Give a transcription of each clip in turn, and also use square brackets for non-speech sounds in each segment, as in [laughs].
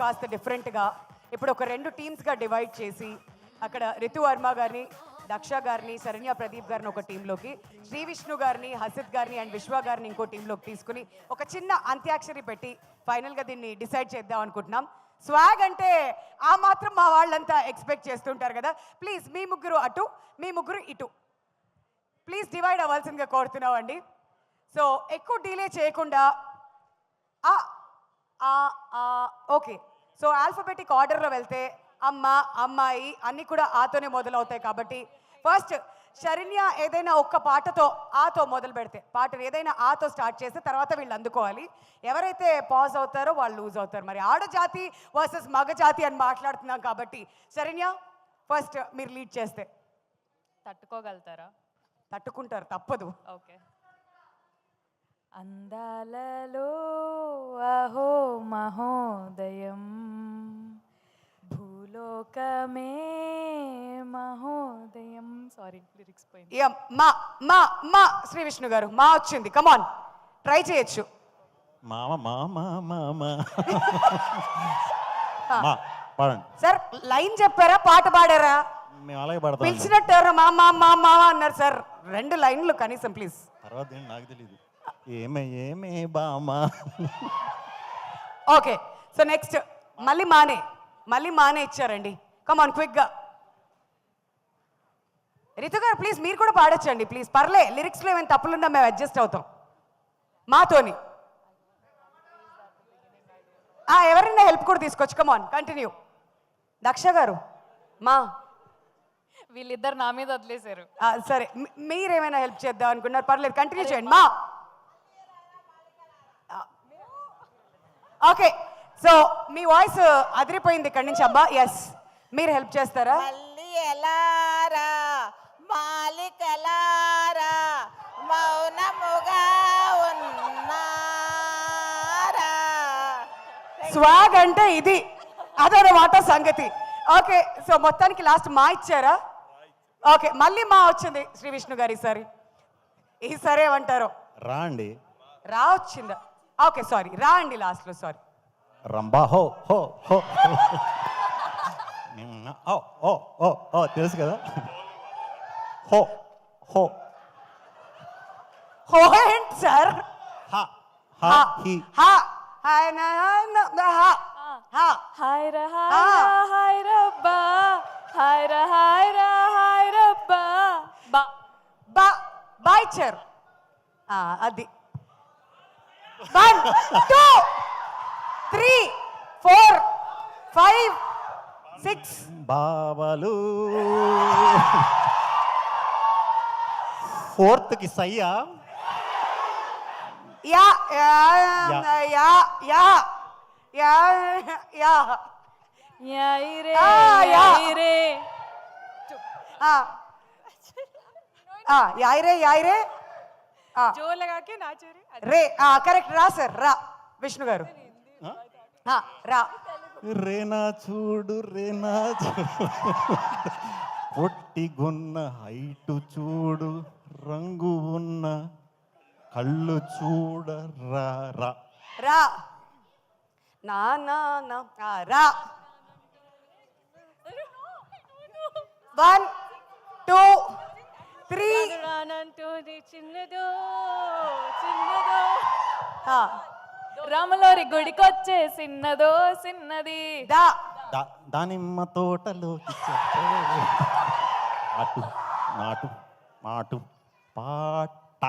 కాస్త డిఫరెంట్గా ఇప్పుడు ఒక రెండు టీమ్స్గా డివైడ్ చేసి అక్కడ రితు వర్మ గారిని దక్ష గారిని శరణ్య ప్రదీప్ గారిని ఒక టీంలోకి శ్రీ విష్ణు గారిని హసిత్ గారిని అండ్ విశ్వ గారిని ఇంకో టీంలోకి తీసుకుని ఒక చిన్న అంత్యాక్షరి పెట్టి ఫైనల్గా దీన్ని డిసైడ్ చేద్దాం అనుకుంటున్నాం. స్వాగ్ అంటే ఆ మాత్రం మా వాళ్ళంతా ఎక్స్పెక్ట్ చేస్తుంటారు కదా. ప్లీజ్ మీ ముగ్గురు అటు మీ ముగ్గురు ఇటు. ప్లీజ్ డివైడ్ అవ్వాల్సిందిగా కోరుతున్నాం అండి. సో ఎక్కువ డిలే చేయకుండా ఓకే. సో ఆల్ఫబెటిక్ ఆర్డర్లో వెళ్తే అమ్మ అమ్మాయి అన్నీ కూడా ఆతోనే మొదలవుతాయి కాబట్టి ఫస్ట్ శరణ్య ఏదైనా ఒక్క పాటతో ఆతో మొదలు పెడితే పాటను ఏదైనా ఆతో స్టార్ట్ చేస్తే తర్వాత వీళ్ళు అందుకోవాలి. ఎవరైతే పాజ్ అవుతారో వాళ్ళు లూజ్ అవుతారు. మరి ఆడజాతి వర్సెస్ మగ జాతి అని మాట్లాడుతున్నాం కాబట్టి శరణ్య ఫస్ట్ మీరు లీడ్ చేస్తే. తట్టుకోగలుగుతారా? తట్టుకుంటారు తప్పదు. ఓకే. అందాలలో అహో మహోదయం. భూలోకమే మహోదయం. సారీ లిరిక్స్ పోయింది. మా మా మా శ్రీ విష్ణు గారు మా వచ్చింది. కమాన్ ట్రై చేయొచ్చు. మామ మామ మామ. [laughs] మా పాడండి. సార్ లైన్ చెప్పారా? పాట పాడారా? మేము అలాగే పాడతాం పిలిచినట్టు ఎవరు మా మా మా మా అన్నారు సార్. రెండు లైన్లు కనీసం ప్లీజ్ తర్వాత నాకు తెలియదు ఏమే ఏమే బామా? ఓకే సో నెక్స్ట్ మళ్ళీ మానే మళ్ళీ మానే ఇచ్చారండి. కమాన్ క్విక్గా రితు గారు ప్లీజ్ మీరు కూడా పాడొచ్చండి ప్లీజ్ పర్లే లిరిక్స్లో ఏమైనా తప్పులున్నా మేము అడ్జస్ట్ అవుతాం. మాతోని. ఆ, ఎవరైనా హెల్ప్ కూడా తీసుకోవచ్చు. కమాన్ కంటిన్యూ దక్ష గారు మా. వీళ్ళిద్దరు నా మీద వదిలేశారు. ఆ, సరే మీరేమైనా హెల్ప్ చేద్దాం అనుకున్నారు? పర్లేదు కంటిన్యూ చేయండి. మా. ఓకే సో మీ వాయిస్ అదిరిపోయింది ఇక్కడి నుంచి. అబ్బా ఎస్ మీరు హెల్ప్ చేస్తారా? మళ్ళీ ఎలారా? మాలికలారా? మౌనముగా ఉన్నారా? స్వాగ్ అంటే ఇది. అదనమాట సంగతి. ఓకే సో మొత్తానికి లాస్ట్ మా ఇచ్చారా? ఓకే మళ్ళీ మా వచ్చింది శ్రీ విష్ణు గారు ఈసారి. ఈసారి ఏమంటారు? రా అండి. రా వచ్చిందా? ఓకే సారీ రా అండి లాస్ట్లో సారీ రంబా హో హో హో. ఓ ఓ ఓ ఓ తెలుసు కదా? హో హో. హో ఏంటి సార్. హా హా హా హి. హా హాయ్ నా నా- నా- హా. హా. హాయ్ రా హాయ్ హాయ్ రబ్బా హాయ్ రా హాయ్ రా హాయ్ రబ్బా బా. బా బా ఇచ్చారు. ఆ, అది. One two three four five six బావలు ఫోర్త్కి సయ్యా యా యా యా యా యా యా యాయి రే ఆ, యా. యాయి రే ఆ. ఆ, రే కరెక్ట్ రా సార్ రా విష్ణు గారు. ఆ, రా. రేనా చూడు రేనా పొట్టిగున్న హైటు చూడు రంగు ఉన్న కళ్ళు చూడ రా రా. రా. నా నా రా. One two. త్రీ. చిన్నదో చిన్నదో రామలోరి గుడికొచ్చే చిన్నదో చిన్నది దా. దానిమ్మ తోటలో అటు నాటు మాటు పాట.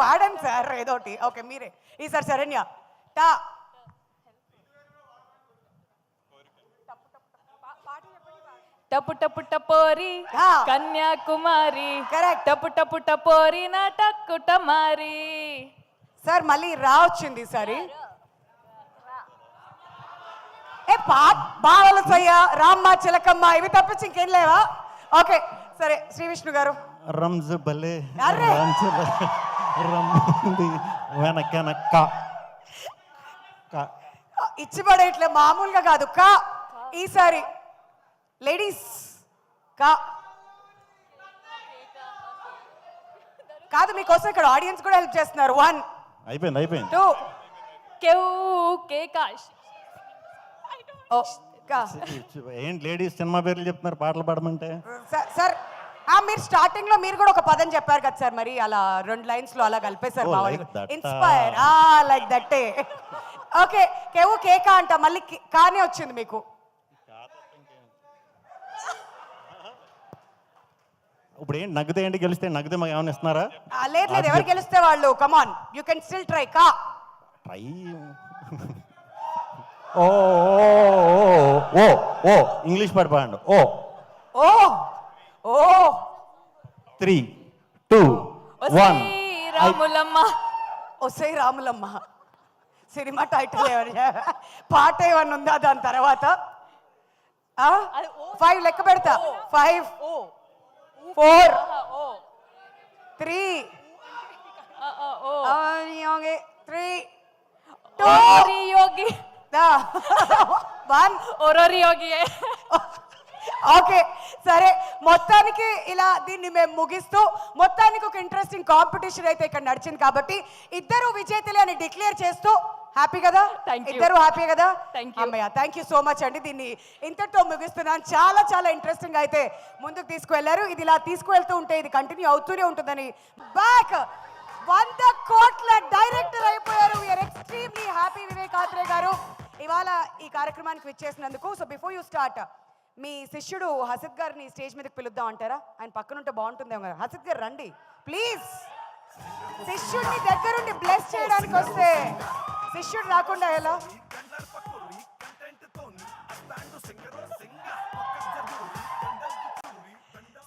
పాడండి సార్ ఏదోటి. ఓకే మీరే. ఈసారి శరణ్య. టా టపు టపు టపోరి. కన్యాకుమారి. Correct. టపు టపు టపోరి నా టక్కు టమారి. సార్ మళ్ళీ రా వచ్చింది ఈసారి. ఏ పా బావల సయ్య రామ్మ చిలకమ్మ ఇవి తప్పించి ఇంకేం లేవా? ఓకే సరే శ్రీ విష్ణు గారు. రంజు బలే అర్రే. రంజు బలే రమ్మంది వెనకెనక్క. క. ఇచ్చి పడేట్లే మామూలుగా కాదు. కా ఈసారి. లేడీస్ కా కాదు మీకోసం ఇక్కడ ఆడియన్స్ కూడా హెల్ప్ చేస్తున్నారు. వన్ అయిపోయింది అయిపోయింది. టూ కేవ్ కా ఏంటి లేడీస్ సినిమా పేర్లు చెప్తున్నారు? పాటలు పాడమంటే? సార్ సార్ ఆ, మీరు స్టార్టింగ్లో మీరు కూడా ఒక పదం చెప్పారు కదా సార్ మరి అలా రెండు లైన్స్లో అలా కలిపేశారు Oh, బాగా like that. ఇన్స్పైర్ ఆ లైక్ దట్టే ఓకే కేవు కేకా అంట మళ్ళీ కి- కానే వచ్చింది మీకు. ఇప్పుడు ఏంటి? నగ్గితే ఏంటి గెలిస్తే? నగ్గితే మాకు ఏమైనా ఇస్తున్నారా? ఆ, లేదు లేదు ఎవరు గెలిస్తే వాళ్ళు? Come on you can still try కా ట్రై ఓ ఓ ఓ ఓ ఇంగ్లీష్ పాట పాడండి. ఓ. ఓ. ఓ. Three two one Ramulamma. ఒసై Ramulamma. Cinema title ఏమన్నా పాట ఏమన్నా ఉందా? దాని తర్వాత. ఫైవ్ లెక్క పెడతా. ఫైవ్ ఓ. ఫోర్ త్రీ ఓ త్రీ ఓరోరి యోగి వన్ ఓరోరి యోగి ఓకే సరే మొత్తానికి ఇలా దీన్ని మేము ముగిస్తూ మొత్తానికి ఒక ఇంట్రెస్టింగ్ కాంపిటీషన్ అయితే ఇక్కడ నడిచింది కాబట్టి ఇద్దరు విజేతలే అని డిక్లేర్ చేస్తూ హ్యాపీ కదా. ఇద్దరు హ్యాపీ కదా. అమ్మయ్య థ్యాంక్ యూ సో మచ్ అండి. దీన్ని ఇంతటితో ముగిస్తున్నాను. చాలా చాలా ఇంట్రెస్టింగ్ అయితే ముందుకు తీసుకువెళ్ళారు ఇది ఇలా తీసుకువెళ్తూ ఉంటే ఇది కంటిన్యూ అవుతూనే ఉంటుందని. బ్యాక్ వంద కోట్ల డైరెక్టర్ అయిపోయారు. We're extremely happy Vivek Athreya garu. ఇవాళ ఈ కార్యక్రమానికి విచ్చేసినందుకు సో బిఫోర్ యూ స్టార్ట్ మీ శిష్యుడు హసిద్ గారిని స్టేజ్ మీదకి పిలుద్దాం అంటారా? ఆయన పక్కన ఉంటే బాగుంటుందేమో కదా. హసిద్ గారు రండి. ప్లీజ్ శిష్యుడిని దగ్గరుండి బ్లెస్ చేయడానికి వస్తే శిష్యుడు రాకుండా ఎలా?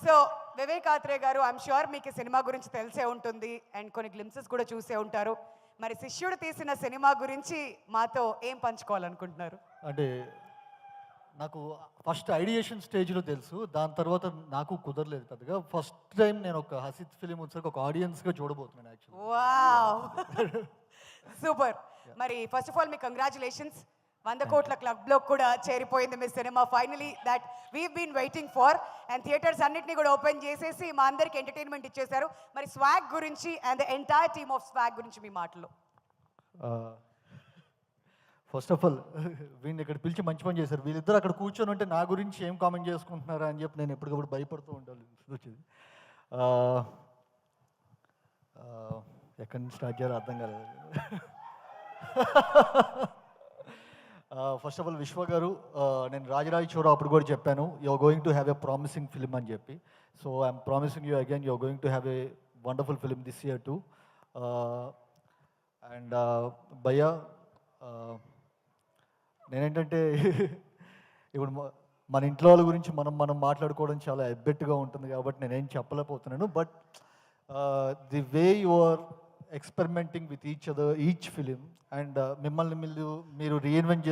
సో వివేక్ ఆత్రే గారు ఐఎమ్ షూర్ మీకు ఈ సినిమా గురించి తెలిసే ఉంటుంది అండ్ కొన్ని గ్లిమ్సెస్ కూడా చూసే ఉంటారు. మరి శిష్యుడు తీసిన సినిమా గురించి మాతో ఏం పంచుకోవాలనుకుంటున్నారు? అంటే నాకు ఫస్ట్ ఐడియేషన్ స్టేజ్లో తెలుసు. దాని తర్వాత నాకు కుదరలేదు పెద్దగా. ఫస్ట్ టైం నేను ఒక హసిత్ ఫిలిం వచ్చాక ఒక ఆడియన్స్గా చూడబోతున్నాను యాక్చువల్లీ వావ్ సూపర్ మరి ఫస్ట్ ఆఫ్ ఆల్ మీ కంగ్రాచులేషన్స్ వంద కోట్ల క్లబ్లో కూడా చేరిపోయింది మీ cinema finally that we been waiting for and theatres అన్నిటిని కూడా ఓపెన్ చేసేసి మా అందరికి ఎంటర్టైన్మెంట్ ఇచ్చేశారు. మరి స్వాగ్ గురించి and the entire team of Swag గురించి మీ మాటలు ఫస్ట్ ఆఫ్ ఆల్ వీడిని ఇక్కడ పిలిచి మంచి పని చేశారు. వీళ్ళిద్దరు అక్కడ కూర్చొని ఉంటే నా గురించి ఏం కామెంట్ చేసుకుంటున్నారా అని చెప్పి నేను ఎప్పటికప్పుడు భయపడుతూ ఉండాలి. వచ్చేది. ఆ, ఆ, ఎక్కడి నుంచి స్టార్ట్ చేయాలో అర్థం కాలేదు. [laughs] ఫస్ట్ ఆఫ్ ఆల్ విశ్వ గారు నేను రాజరాజ చోరా అప్పుడు కూడా చెప్పాను you're going to have a promising film అని చెప్పి. So I'm promising you again you're going to have a wonderful film this year too and భయ్య నేనేంటంటే [laughs] ఇప్పుడు మన ఇంట్లో వాళ్ళ గురించి మనం మనం మాట్లాడుకోవడం చాలా ఎబ్బెట్టుగా ఉంటుంది కాబట్టి నేనేం చెప్పలేకపోతున్నాను. But the way you're experimenting with each other each film and మిమ్మల్ని మీరు మీరు రీఇన్వెంట్